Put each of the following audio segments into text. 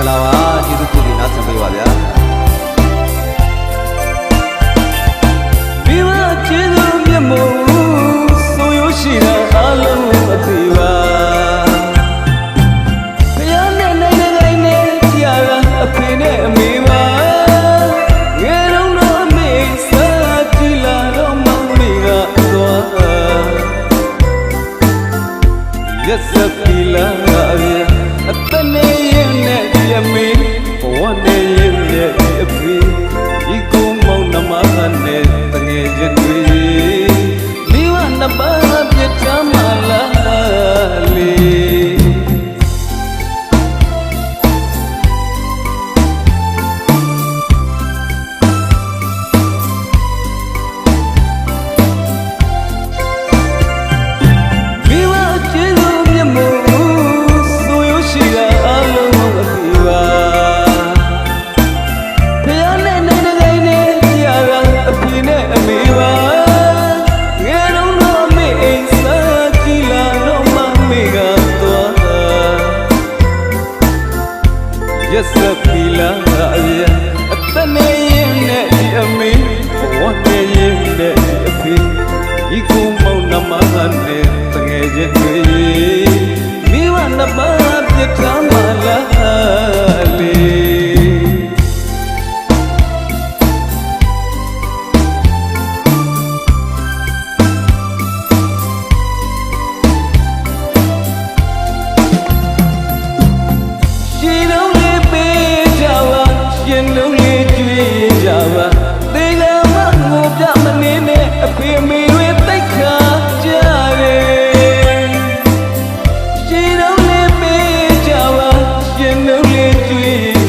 ္ဂလာပါကျေးဇူးပြုပြီးနားဆင်ပေးပါဗျာမိမကျေးဇူးမြတ်မို့ဆိုရရှိတာအလုံးအသိပါဘုရားနဲ့နိုင်တဲ့တိုင်းနဲ့ကြာတာအဖေနဲ့အမေပါငယ်တော့တော့အမေစားကြည့်လာတော့မမေကသွား Yes, I feel love. အတနေရင်နဲ့ရမေဘဝနေရင်နဲ့အဖေဒီကုန်းမောင်နှမနဲ့တငယ်ချင်းတွေ Yes, I feel love. အတနေရင်နဲ့ဒီအမေဘဝနေရင်နဲ့ဒီအဖေဒီကုန်းမောင်နှမနဲ့တငယ်ချင်းတွေမိဝနမပြတ်ချမ်းမလားလေ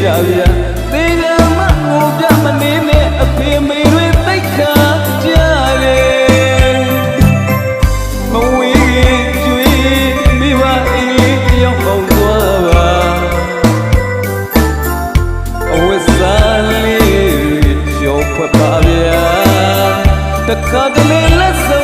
ကြဗျာသေကမငိုပြမနေနဲ့အဖေမေတွေတိတ်ခါကြလေမဝေးခင်ကျွေးမိဘအေးတယောက်အောင်သွားပါအဝတ်စားလေးကျော်ဖွက်ပါဗျာတခါတလေလက်စ